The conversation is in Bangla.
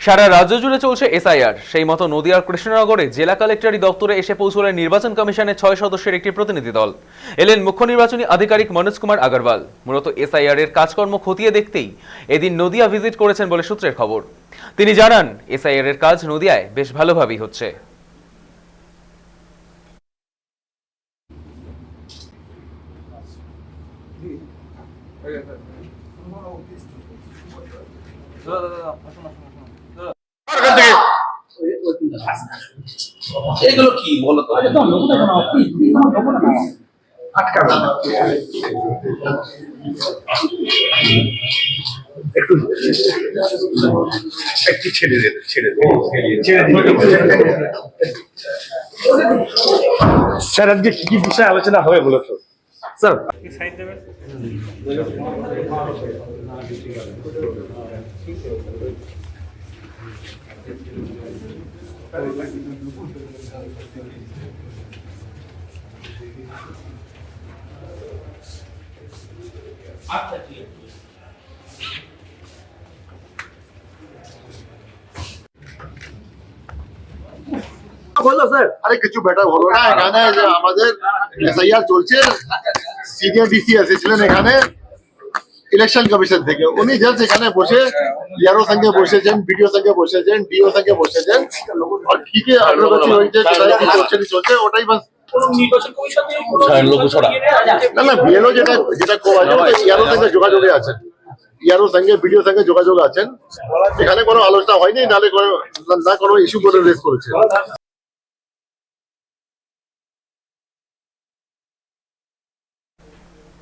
সারা রাজ্য জুড়ে চলছে এসআইআর সেই মতো নদিয়ার কৃষ্ণনগরে জেলা কালেক্টরি দপ্তরে এসে পৌঁছলেন নির্বাচন কমিশনের ছয় সদস্যের একটি প্রতিনিধি দল। এলেন মুখ্য নির্বাচনী আধিকারিক মনোজ কুমার আগরওয়াল। মূলত এসআইআর এর কাজকর্ম খতিয়ে দেখতেই এদিন নদিয়া ভিজিট করেছেন বলে সূত্রের খবর। তিনি জানান এসআইআর এর কাজ নদিয়ায় বেশ ভালোভাবেই হচ্ছে। ওখান থেকে এগুলো কি বলো তো? একটু একটু ছেড়ে দে ছেড়ে দে। ছেড়ে দিন স্যার আজকে কি কি বিষয়ে আলোচনা হবে মূলত স্যার। বলল স্যার। আরে কিছু বেটার হলো না। আমাদের চলছে সিনিয়র ডিসি এসেছিলেন এখানে। ইলেকশন কমিশন থেকে। উনি জাস্ট এখানে বসে ইয়ারও সঙ্গে বসেছেন বিডিও সঙ্গে বসেছেন ডিও সঙ্গে বসেছেন। আর কি কি অগ্রগতি হয়েছে চলছে ওটাই বাস। না না বিএলও যেটা যেটা ইয়ারও সঙ্গে যোগাযোগে আছেন। ইয়ারও সঙ্গে সঙ্গে যোগাযোগ আছেন। এখানে কোনো আলোচনা হয়নি নালে কোনো না কোনো ইস্যু করে রেস করেছে।